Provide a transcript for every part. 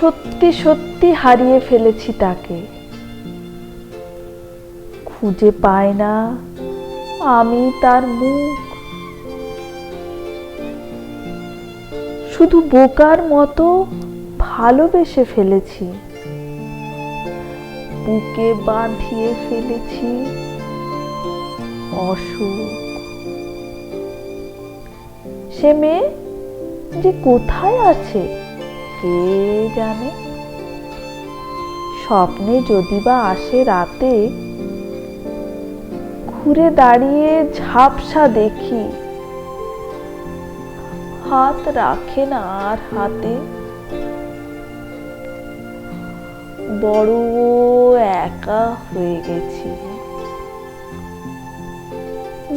সত্যি সত্যি হারিয়ে ফেলেছি তাকে। খুঁজে পায় না আমি তার মুখ। শুধু বোকার মতো ভালোবেসে ফেলেছি। বুকে বাঁধিয়ে ফেলেছি অসুখ। সে মেয়ে? যে কোথায় আছে? কে জানে? স্বপ্নে যদি বা আসে রাতে, ঘুরে দাঁড়িয়ে ঝাপসা দেখি। হাত রাখে না আর হাতে। বড় একা হয়ে গেছি।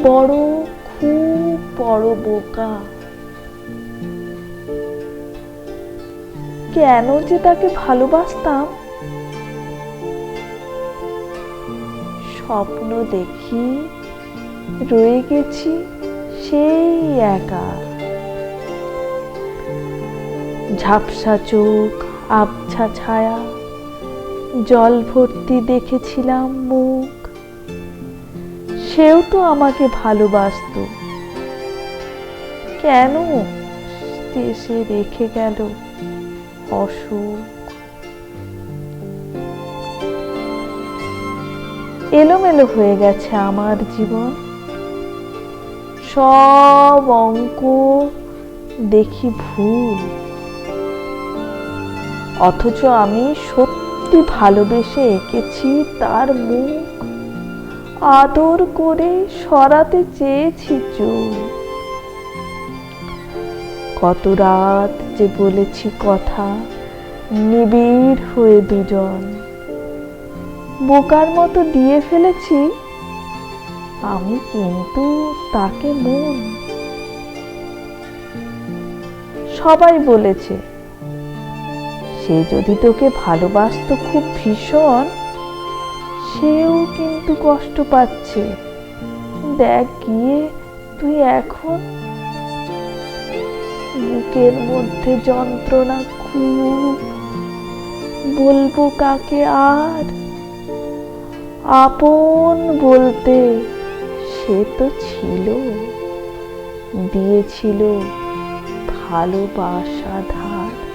বড় খুব বড় বোকা। কেন যে তাকে ভালোবাসতাম? স্বপ্ন দেখি রয়ে গেছি সেই একা। ঝাপসা চোখ, আবছা ছায়া, জল ভর্তি দেখেছিলাম মুখ। সেও তো আমাকে ভালোবাসতো। কেন? দেশে রেখে গেল অসুখ। এলোমেলো হয়ে গেছে আমার জীবন। সব অঙ্ক দেখি ভুল। অথচ আমি সত্যি ভালোবেসে এঁকেছি তার মুখ। আদর করে সরাতে চেয়েছি চোখ কত রাত যে বলেছি কথা, নিবিড় হয়ে দুজন। বোকার মতো দিয়ে ফেলেছি, আমি কিন্তু তাকে মন। সবাই বলেছে, সে যদি তোকে ভালোবাসতো খুব ভীষণ, সেও কিন্তু কষ্ট পাচ্ছে। দেখ গিয়ে, তুই এখন বুকের মধ্যে যন্ত্রণা খুব। বলব কাকে আর? আপন বলতে সে তো ছিল। দিয়েছিল ভালোবাসা ধার।